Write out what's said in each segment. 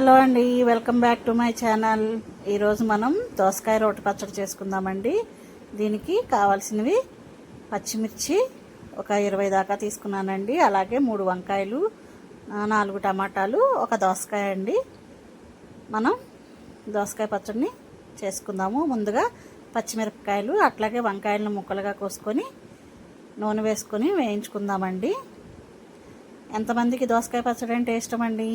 Hello అండి welcome back to my channel. ఈరోజు మనం దోసకాయ రోటి పచ్చడి చేసుకుందామండి. దీనికి కావాల్సినవి పచ్చిమిర్చి ఒక ఇరవై దాకా తీసుకున్నానండి. అలాగే మూడు వంకాయలు నాలుగు టమాటాలు ఒక దోసకాయ అండి. మనం దోసకాయ పచ్చడిని చేసుకుందాము. ముందుగా పచ్చిమిరపకాయలు అట్లాగే వంకాయలను ముక్కలుగా కోసుకొని నూనె వేసుకొని వేయించుకుందామండి. ఎంతమందికి దోసకాయ పచ్చడి అంటే ఇష్టమండి?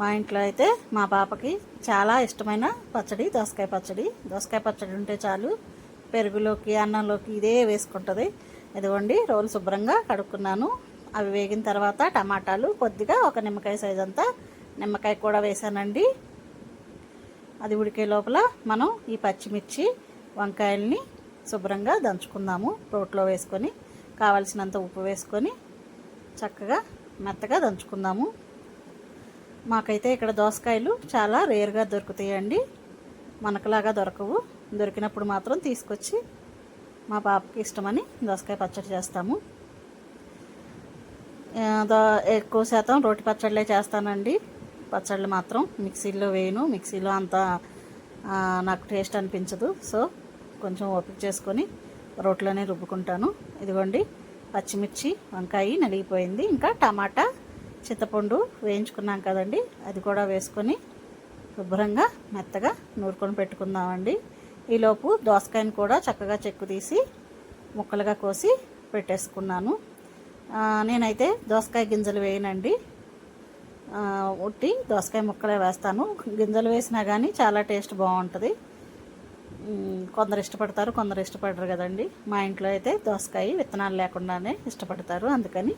మా ఇంట్లో అయితే మా పాపకి చాలా ఇష్టమైన పచ్చడి దోసకాయ పచ్చడి. దోసకాయ పచ్చడి ఉంటే చాలు పెరుగులోకి అన్నంలోకి ఇదే వేసుకుంటుంది. ఇదిగోండి రోలు శుభ్రంగా కడుక్కున్నాను. అవి వేగిన తర్వాత టమాటాలు కొద్దిగా ఒక నిమ్మకాయ సైజ్ అంతా నిమ్మకాయ కూడా వేసానండి అది ఉడికే లోపల మనం ఈ పచ్చిమిర్చి వంకాయల్ని శుభ్రంగా దంచుకుందాము రోట్లో వేసుకొని. కావలసినంత ఉప్పు వేసుకొని చక్కగా మెత్తగా దంచుకుందాము. మాకైతే ఇక్కడ దోసకాయలు చాలా రేర్గా దొరుకుతాయండి. మనకులాగా దొరకవు. దొరికినప్పుడు మాత్రం తీసుకొచ్చి మా పాపకి ఇష్టమని దోసకాయ పచ్చడి చేస్తాము. దో- ఎక్కువ శాతం రోటి పచ్చళ్ళే చేస్తానండి. పచ్చళ్ళు మాత్రం మిక్సీలో వేయను. మిక్సీలో అంత నాకు టేస్ట్ అనిపించదు. సో కొంచెం ఓపిక చేసుకొని రోట్లోనే రుబ్బుకుంటాను. ఇదిగోండి పచ్చిమిర్చి వంకాయ నలిగిపోయింది. ఇంకా టమాటా చింతపండు వేయించుకున్నాం కదండి. అది కూడా వేసుకొని శుభ్రంగా మెత్తగా నూరుకొని పెట్టుకుందామండి. ఈలోపు దోసకాయను కూడా చక్కగా చెక్కు తీసి ముక్కలుగా కోసి పెట్టేసుకున్నాను. నేనైతే దోసకాయ గింజలు వేయనండి. ఉట్టి దోసకాయ ముక్కలే వేస్తాను. గింజలు వేసినా కానీ చాలా టేస్ట్ బాగుంటుంది. కొందరు ఇష్టపడతారు కొందరు ఇష్టపడరు కదండి. మా ఇంట్లో అయితే దోసకాయ విత్తనాలు లేకుండానే ఇష్టపడతారు. అందుకని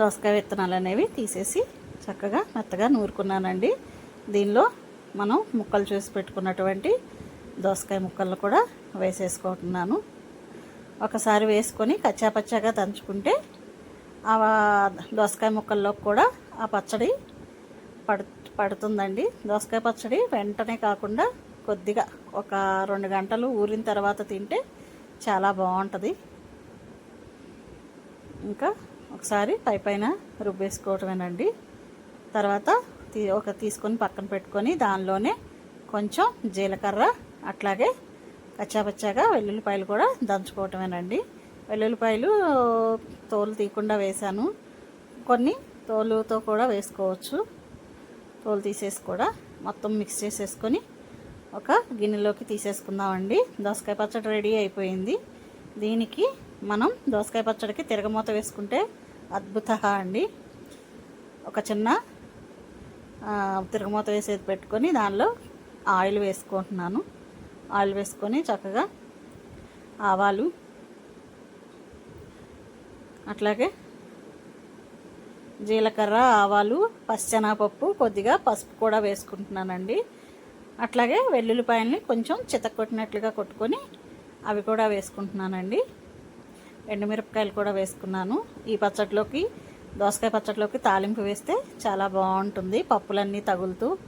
దోసకాయ విత్తనాలు అనేవి తీసేసి చక్కగా మెత్తగా నూరుకున్నానండి. దీనిలో మనం ముక్కలు చూసి పెట్టుకున్నటువంటి దోసకాయ ముక్కలను కూడా వేసేసుకుంటున్నాను. ఒకసారి వేసుకొని కచ్చాపచ్చాగా దంచుకుంటే ఆ దోసకాయ ముక్కల్లో కూడా ఆ పచ్చడి పడు పడుతుందండి. దోసకాయ పచ్చడి వెంటనే కాకుండా కొద్దిగా ఒక రెండు గంటలు ఊరిన తర్వాత తింటే చాలా బాగుంటుంది. ఇంకా ఒకసారి పై పైన రుబ్బేసుకోవటమేనండి. తర్వాత తీ ఒక తీసుకొని పక్కన పెట్టుకొని దానిలోనే కొంచెం జీలకర్ర అట్లాగే కచ్చాపచ్చాగా వెల్లుల్లిపాయలు కూడా దంచుకోవటమేనండి. వెల్లుల్లిపాయలు తోలు తీయకుండా వేశాను. కొన్ని తోలుతో కూడా వేసుకోవచ్చు. తోలు తీసేసి కూడా మొత్తం మిక్స్ చేసేసుకొని ఒక గిన్నెలోకి తీసేసుకుందామండి. దోసకాయ పచ్చడి రెడీ అయిపోయింది. దీనికి మనం దోసకాయ పచ్చడికి తిరగమూత వేసుకుంటే అద్భుత అండి. ఒక చిన్న తిరగమూత వేసేది పెట్టుకొని దానిలో ఆయిల్ వేసుకుంటున్నాను. ఆయిల్ వేసుకొని చక్కగా ఆవాలు అట్లాగే జీలకర్ర ఆవాలు పచ్చెనగపప్పు కొద్దిగా పసుపు కూడా వేసుకుంటున్నానండి. అట్లాగే వెల్లుల్లిపాయల్ని కొంచెం చితక్కొట్టినట్లుగా కొట్టుకొని అవి కూడా వేసుకుంటున్నానండి. ఎండుమిరపకాయలు కూడా వేసుకున్నాను. ఈ పచ్చట్లోకి దోసకాయ పచ్చట్లోకి తాలింపు వేస్తే చాలా బాగుంటుంది. పప్పులన్నీ తగులుతూ